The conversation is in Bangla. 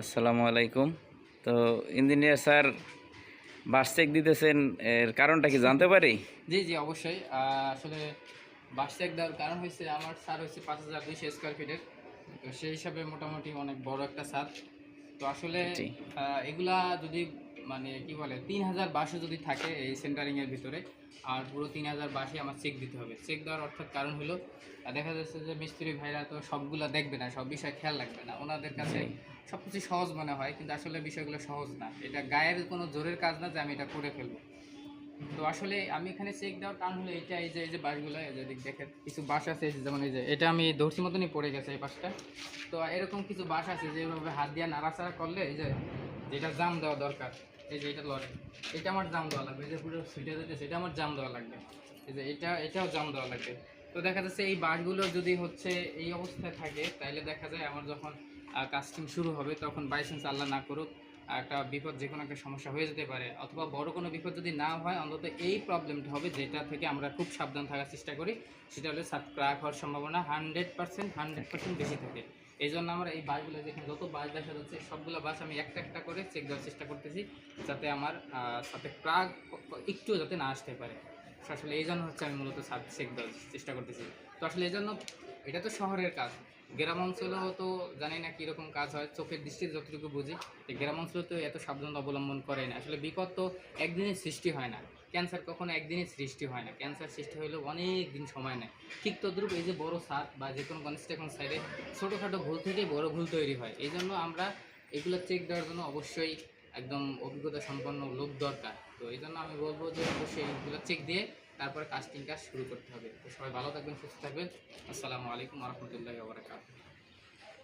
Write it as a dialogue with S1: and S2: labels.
S1: আসসালামু আলাইকুম। তো ইঞ্জিনিয়ার স্যার বাস চেক দিতেছেন এর কারণটা কি জানতে পারি?
S2: জি জি অবশ্যই। আসলে বাস চেক দেওয়ার কারণ হয়েছে আমার সার হয়েছে পাঁচ হাজার দুইশো স্কোয়ার ফিটের তো সেই হিসাবে মোটামুটি অনেক বড় একটা সার তো আসলে এগুলা যদি মানে কি বলে তিন হাজার বাসও যদি থাকে এই সেন্টারিংয়ের ভিতরে আর পুরো তিন হাজার বাসে আমার চেক দিতে হবে। চেক দেওয়ার অর্থাৎ কারণ হলো দেখা যাচ্ছে যে মিস্ত্রি ভাইরা তো সবগুলা দেখবে না সব বিষয় খেয়াল রাখবে না। ওনাদের কাছে সব কিছু সহজ মনে হয় কিন্তু আসলে বিষয়গুলো সহজ না। এটা গায়ের কোনো জোরের কাজ না যে আমি এটা করে ফেলব। তো আসলে আমি এখানে চেক দেওয়ার কারণ হলো এটা এই যে এই যে বাসগুলো এই যে দিক দেখেন কিছু বাস আছে যেমন এই যে এটা আমি ধরছি মতনই পড়ে গেছে এই বাসটা তো এরকম কিছু বাস আছে যেভাবে হাত দিয়ে নাড়াচাড়া করলে এই যে যেটা জাম দেওয়া দরকার। এই যে এটা লড়ে এটা আমার জাম দেওয়া লাগবে, এই যে পুরো সুইটে যেতে সেটা আমার জাম দেওয়া লাগবে। এই যে এটা, এটাও জাম দেওয়া লাগবে। তো দেখা যাচ্ছে এই বাসগুলো যদি হচ্ছে এই অবস্থায় থাকে তাহলে দেখা যায় আমার যখন কাস্টিং শুরু হবে, তখন বাইসেন্স আল্লাহ না করুক, একটা বিপদ যে কোনো একটা সমস্যা হয়ে যেতে পারে। অথবা বড় কোনো বিপদ যদি না হয়, অন্তত এই প্রবলেমটা হবে যেটা থেকে আমরা খুব সাবধান থাকার চেষ্টা করি, সেটা হলে সাত ক্রাক হওয়ার সম্ভাবনা হান্ড্রেড পার্সেন্ট হান্ড্রেড পার্সেন্ট বেশি থাকে। এই জন্য আমরা এই বাসগুলো যেখানে, যত বাস দেখা যাচ্ছে, সবগুলো বাস আমি একটা একটা করে চেক দেওয়ার চেষ্টা করতেছি, যাতে আমার সাথে প্রাগ একটু যাতে না আসতে পারে। আসলে এই জন্য হচ্ছে আমি মূলত চেক দেওয়ার চেষ্টা করতেছি। তো আসলে এই জন্য এটা তো শহরের কাজ। গ্রাম অঞ্চলেও তো জানি না কীরকম কাজ হয়, চোখের দৃষ্টিতে যতটুকু বুঝি যে গ্রাম অঞ্চলে তো এত সাবধান অবলম্বন করে না। আসলে বিপদ তো একদিনে সৃষ্টি হয় না ক্যান্সার কখনো একদিনে সৃষ্টি হয় না। ক্যান্সার সৃষ্টি হলেও অনেক দিন সময় নেয়। ঠিক তদ্রুপ এই যে বড় সার বা যে কোনো কনস্ট্রাকশন সাইডে ছোটোখাটো ভুল থেকেই বড় ভুল তৈরি হয়। এই জন্য আমরা এগুলো চেক দেওয়ার জন্য অবশ্যই একদম অভিজ্ঞতা সম্পন্ন লোক দরকার। তো এই জন্য আমি বলব যে অবশ্যই এইগুলো চেক দিয়ে তারপরে কাস্টিং কাজ শুরু করতে হবে। তো সবাই ভালো থাকবেন, সুস্থ থাকবেন। আসসালামু আলাইকুম রহমতুল্লাহ বারকাত